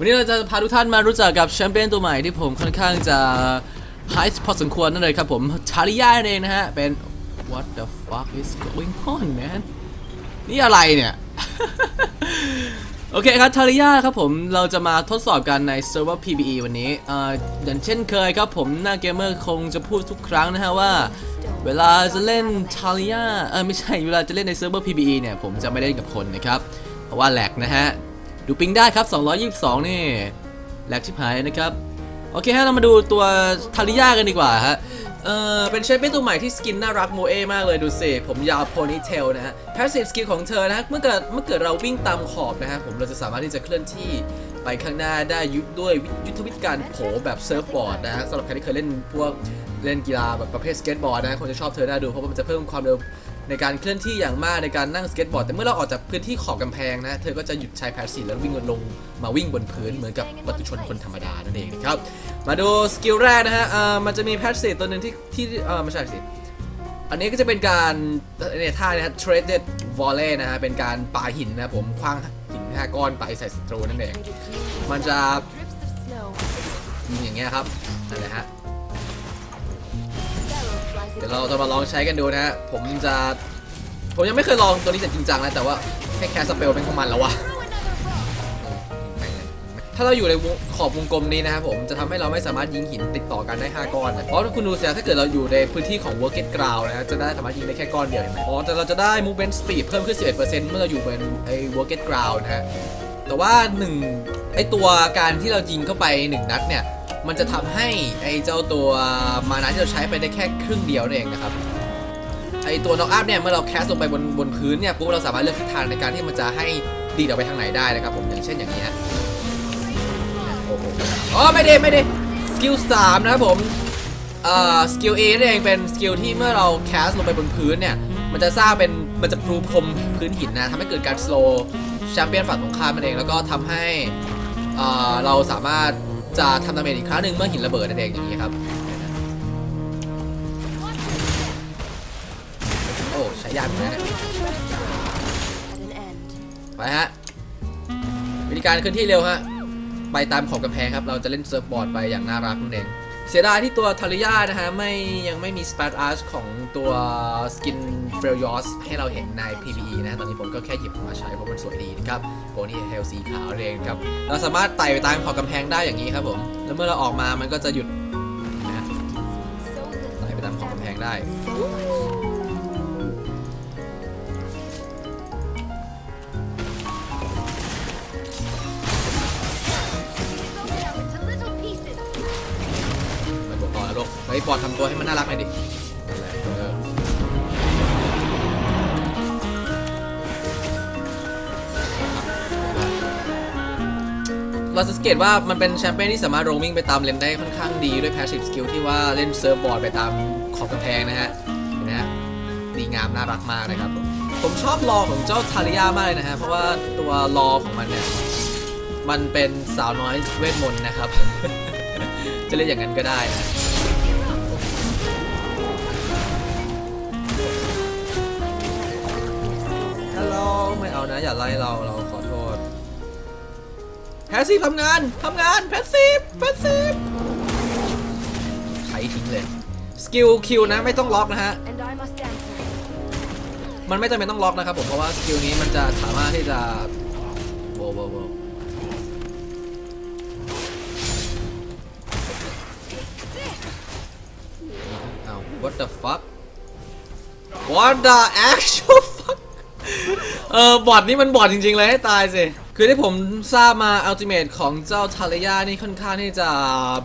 วันนี้เราจะพาทุกท่านมารู้จักกับแชมเปี้นตัวใหม่ที่ผมค่อนข้างจะไฮส์พอสมควรนั่นเลยครับผมชาริยาเองนะฮะ เป็น what the fuck is going on man นี่อะไรเนี่ย โอเคครับทาริยาครับผมเราจะมาทดสอบกันในเซิร์ฟเวอร์ PBE วันนี้เอ่ออย่างเช่นเคยครับผมหน้าเกมเมอร์คงจะพูดทุกครั้งนะฮะว่า เวลาจะเล่นทาริยาเออไม่ใช่เวลาจะเล่นในเซิร์ฟเวอร์ PBE เนี่ยผมจะไม่เล่นกับคนนะครับ เพราะว่าแหลกนะฮะ ดูปิงได้ครับ 222 นี่แหลกชิบหายนะครับ โอเคฮะเรามาดูตัวทาริยากันดีกว่าฮะเออเป็นเชฟเป็นตัวใหม่ที่สกินน่ารักโมเอมากเลยดูสิ ผมยาวโพนี่เทลนะฮะ passive skill ของเธอนะฮะเมื่อเกิดเมื่อเกิดเราวิ่งตามขอบนะฮะผมเราจะสามารถที่จะเคลื่อนที่ไปข้างหน้าได้ยุดด้วยยุทธวิธีการโผแบบเซิร์ฟบอร์ดนะฮะสำหรับใครที่เคยเล่นพวกเล่นกีฬาแบบประเภทสเก็ตบอร์ดนะฮะคงจะชอบเธอน่าดูเพราะว่ามันจะเพิ่มความเร็ว ในการเคลื่อนที่อย่างมากในการนั่งสเก็ตบอร์ดแต่เมื่อเราออกจากพื้นที่ขอบกำแพงนะ เธอก็จะหยุดใช้ passive แล้ววิ่งลงมาวิ่งบนพื้นเหมือนกับวัตุชนคนธรรมดานั่นเองนะครับมาดูสกิลแรกนะฮะอ่อมันจะมีแพสซีฟตัวหนึ่งที่ที่เออไม่ใช่สิอันนี้ก็จะเป็นการเนี่ยท่านะฮะ traded volley นะฮะเป็นการปาหินนะผมคว้างหินห้าก้อนไปใส่ศัตรูนั่นเองมันจะยิงอย่างเงี้ยครับนั่นแหละฮะ เดี๋ยวเราจะมาลองใช้กันดูนะฮะ ผมจะ ผมยังไม่เคยลองตัวนี้จริงจังนะแต่ว่าแค่แคสสเปลเป็นของมันแล้ววะถ้าเราอยู่ในขอบวงกลมนี้นะครับผมจะทำให้เราไม่สามารถยิงหินติดต่อกันได้ 5 ก้อนนะเพราะคุณดูเสียถ้าเกิดเราอยู่ในพื้นที่ของ work it ground นะฮะจะได้สามารถยิงได้แค่ก้อนเดียวเห็นไหมอ๋อแต่เราจะได้ movement speed เพิ่มขึ้น 11%เมื่อเราอยู่บนไอ้ work it ground นะฮะแต่ว่า1ไอ้ตัวการที่เรายิงเข้าไป 1 นัดเนี่ย มันจะทำให้ไอ้เจ้าตัวมานาที่เราใช้ไปได้แค่ครึ่งเดียวนั่นเองนะครับไอตัวน็อกอัพเนี่ยเมื่อเราแคสลงไปบนบนพื้นเนี่ยปุ๊บเราสามารถเลือกทิศทางในการที่มันจะให้ดีดออกไปทางไหนได้นะครับผมอย่างเช่นอย่างนี้ฮะโอ้โหอ๋อไม่ได้ไม่ได้สกิลสามนะครับผมเอ่อสกิล A นั่นเองเป็นสกิลที่เมื่อเราแคสลงไปบนพื้นเนี่ยมันจะสร้างเป็นมันจะปรูพรมพื้นหินนะทำให้เกิดการสโลว์แชมเปี้ยนฝั่งตรงข้ามนั่นเองแล้วก็ทำให้เอ่อเราสามารถ จะทำดาเมจอีกครั้งหนึ่งเมื่อหินระเบิดนั่นเองอย่างนี้ครับ โอ้ใช้ยากเหมือนกันนะไปฮะ วิธีการเคลื่อนที่เร็วฮะ ไปตามขอบกำแพงครับ เราจะเล่นเซิร์ฟบอร์ดไปอย่างน่ารักนั่นเอง เสียดายที่ตัวทาริยานะฮะไม่ยังไม่มีสปาร์ตอาร์ชของตัวสกินเฟลยอสให้เราเห็นใน PVE นะตอนนี้ผมก็แค่หยิบมาใช้เพราะมันสวยดีนะครับโอ้นี่เฮลสีขาวเองครับ เราสามารถไต่ไปตามขอบกำแพงได้อย่างนี้ครับผม แล้วเมื่อเราออกมามันก็จะหยุดนะไต่ไปตามขอบกำแพงได้ ไปบอกเฮ้ยปอดทำตัวให้มันน่ารักหน่อยดินั่นแหละเออเราสังเกตว่ามันเป็นแชมเปี้ยนที่สามารถโรมิงไปตามเลนได้ค่อนข้างดีด้วย passive skill ที่ว่าเล่นเซิร์ฟบอร์ดไปตามขอบกำแพงนะฮะเห็นไหมฮะดีงามน่ารักมากนะครับผมผมชอบลอของเจ้าทาริยามากเลยนะฮะเพราะว่าตัวลอของมันเนี่ยมันเป็นสาวน้อยเวทมนต์นะครับ จะเรียกอย่างนั้นก็ได้นะ เอานะ อย่าไล่เราเราขอโทษแพสซีฟทำงานทำงานแพสซีฟแพสซีฟไถทิ้งเลยสกิลคิวนะไม่ต้องล็อกนะฮะ And I must answer. มันไม่จำเป็นต้องล็อกนะครับผมเพราะว่าสกิลนี้มันจะสามารถที่จะโวโวโวเอา what the fuck what the actual fuck เออบอดนี่มันบอดจริง ๆ เลยให้ตายสิ คือที่ผมทราบมาอัลติเมทของเจ้าทาริยานี่ค่อนข้างที่จะ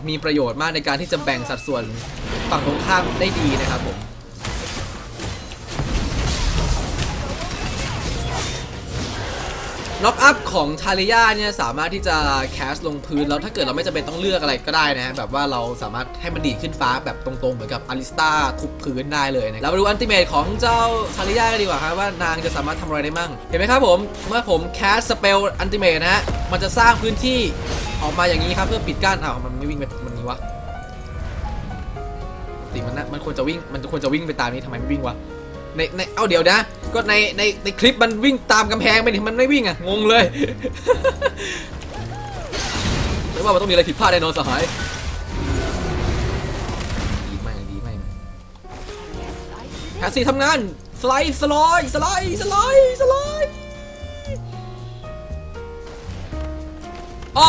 มีประโยชน์มากในการที่จะแบ่งสัดส่วนฝั่งตรงข้ามได้ดีนะครับผม ล็อกอัพของทาริยาเนี่ยสามารถที่จะแคสลงพื้นแล้วถ้าเกิดเราไม่จำเป็นต้องเลือกอะไรก็ได้นะฮะแบบว่าเราสามารถให้มันดีขึ้นฟ้าแบบตรงๆ เหมือนกับอลิสตาทุบพื้นได้เลยนะเรามาดูอันติเมทของเจ้าทาริยากันดีกว่าครับว่านางจะสามารถทำอะไรได้มั่งเห็นไหมครับผมเมื่อผมแคสสเปลอันติเมทนะฮะมันจะสร้างพื้นที่ออกมาอย่างนี้ครับเพื่อปิดกั้นอ้าวมันไม่วิ่งไปมันนี้วะติมันนะมันควรจะวิ่งมันควรจะวิ่งไปตามนี้ทำไมไม่วิ่งวะ ในในเอาเดี๋ยวนะ ก็ในในในคลิปมันวิ่งตามกำแพงไปนี่มันไม่วิ่งอะงงเลยไม่ว่ามันต้องมีอะไรผิดพลาดแน่นอนสหายดีมากดีมากแคสซี่ทำงานสไลด์สไลด์สไลด์สไลด์สไลด์โอ้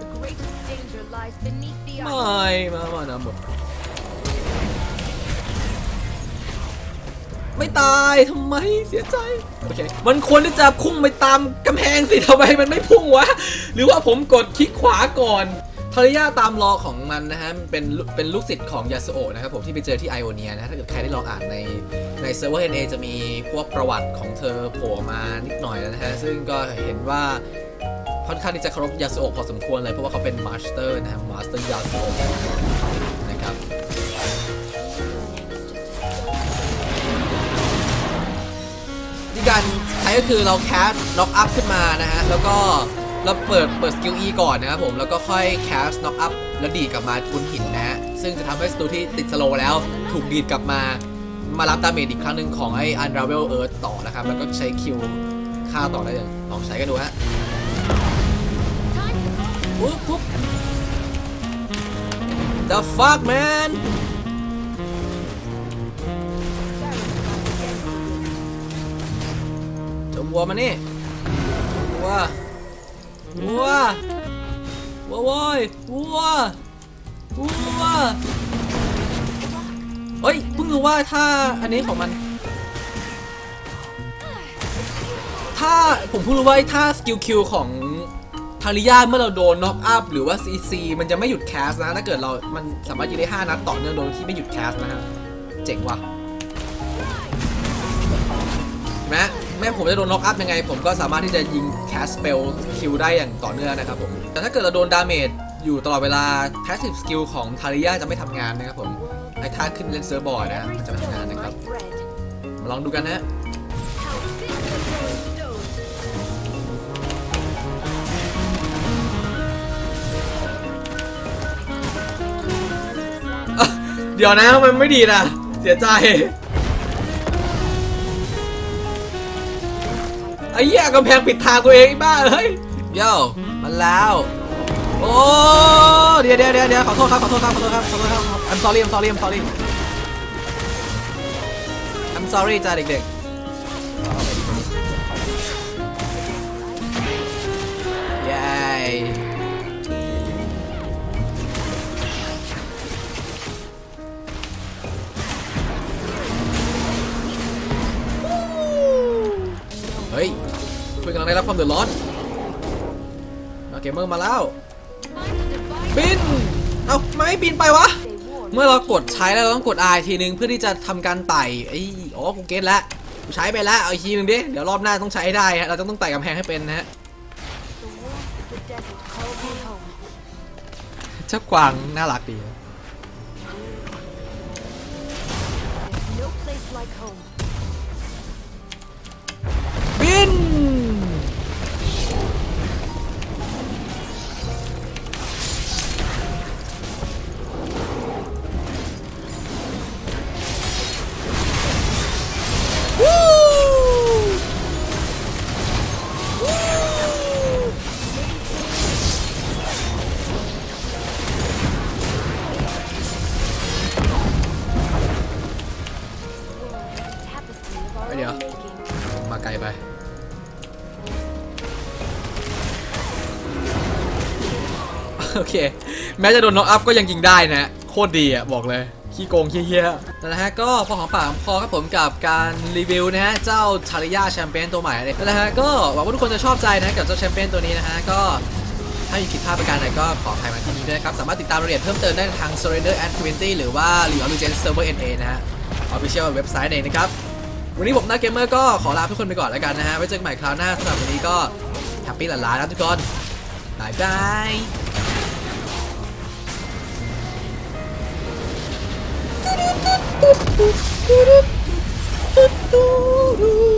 The greatest danger lies beneath the ไม่ ice. มามานะหมด ไม่ตายทำไมเสียใจโอเคมันควรที่จะพุ่งไปตามกำแพงสิทำไมมันไม่พุ่งวะ หรือว่าผมกดคลิกขวาก่อนทาริยาตามรอของมันนะฮะเป็นเป็นลูกศิษย์ของยาสโอะนะครับผมที่ไปเจอที่ไอโอเนียนะถ้าเกิดใครได้ลองอ่านในในเซิร์ฟเวอร์เอ็นเอจะมีพวกประวัติของเธอโผล่มานิดหน่อยนะฮะซึ่งก็เห็นว่าค่อนข้างที่จะเคารพยาสุโอะพอสมควรเลยเพราะว่าเขาเป็นมาสเตอร์นะครับมาสเตอร์ยาสุโอะ การใช้ก็คือเราแคสน็อกอัพขึ้นมานะฮะ แล้วก็เราเปิดเปิดสกิล E ก่อนนะครับผม แล้วก็ค่อยแคสน็อกอัพแล้วดีดกลับมาบนหินนะฮะ ซึ่งจะทำให้สตูที่ติดสโลว์แล้ว ถูกดีดกลับมา มารับดาเมจอีกครั้งหนึ่งของไอ้ Unravel Earth ต่อนะครับ แล้วก็ใช้คิวฆ่าต่อได้เลยลองใช้กันดูฮะปุ๊บปุ๊บ The fuck man วัวมานี่วัววัววัวโว้ยวัววัวเฮ้ยเพิ่งรู้ว่าถ้าอันนี้ของมัน ถ้าผมเพิ่งรู้ว่าไอ้าสกิลคิวของทาริยาเมื่อเราโดนน็อกอัพหรือว่า CC มันจะไม่หยุดแคสนะ ถ้าเกิดเรามันสามารถยิงได้ 5 นัดต่อเนื่องโดยที่ไม่หยุดแคสนะฮะ เจ๋งว่ะ แม้แม้ผมจะโดนน็อกอัพยังไง ผมก็สามารถที่จะยิงแคสเปลคิวได้อย่างต่อเนื่องนะครับผมแต่ถ้าเกิดเราโดนดาเมจอยู่ตลอดเวลา passive skill ของทาริยาจะไม่ทำงานนะครับผมไอ้ท่าขึ้นเล่นเซิร์ฟบอร์ดนะมันจะไม่ทำงานนะครับ มาลองดูกันนะเดี๋ยวนะมันไม่ดีนะเสียใจ อ้เหี้ยกำแพงปิดทางตัวเองไอ้บ้าเฮ้ยโย่มันแล้ว โอ้เดี๋ยวเดี๋ยวเดี๋ยวเดี๋ยวขอโทษครับขอโทษครับขอโทษครับขอโทษครับ I'm sorry I'm sorry I'm sorry I'm sorry จ้าเด็กๆ เย้ คุณกำลังได้รับความเดือดร้อนเกมเมอร์มาแล้ว บิน เอ้าไม่บินไปวะ เมื่อเรากดใช้แล้วเราต้องกด R อีกทีนึงเพื่อที่จะทำการไต่ไอ้อ๋อกูเก็ตแล้วกูใช้ไปแล้วเอาอีกทีนึงดิเดี๋ยวรอบหน้าต้องใช้ได้ฮะเราต้องต้องไต่กำแพงให้เป็นนะฮะเจ้ากวางน่ารักดีบิน เค แม้จะโดนน็อกอัพก็ยังยิงได้นะ โคตรดีอะ บอกเลย ขี้โกงเฮี้ยๆนั่นแหละฮะ ก็พอหอมปากหอมคอครับผมกับการรีวิวนะฮะ เจ้าทาริยาแชมเปญตัวใหม่เลยนั่นแหละฮะ ก็หวังว่าทุกคนจะชอบใจนะกับเจ้าแชมเปญตัวนี้นะฮะ ก็ถ้ามีผิดพลาดประการใดก็ขออภัยมาที่นี้ด้วยนะครับ สามารถติดตามรายละเอียดเพิ่มเติมได้ทาง Surrender and 20หรือว่า League of Legends Server NA นะฮะ Official เว็บไซต์เองนะครับ วันนี้ผมนาเกมเมอร์ก็ขอลาทุกคนไปก่อนแล้วกันนะฮะ ไว้เจอกันใหม่คราวหน้าสำหรับวันนี้ก็แฮปปี้หลานๆนะทุกคนบายบาย ルルトルトルトル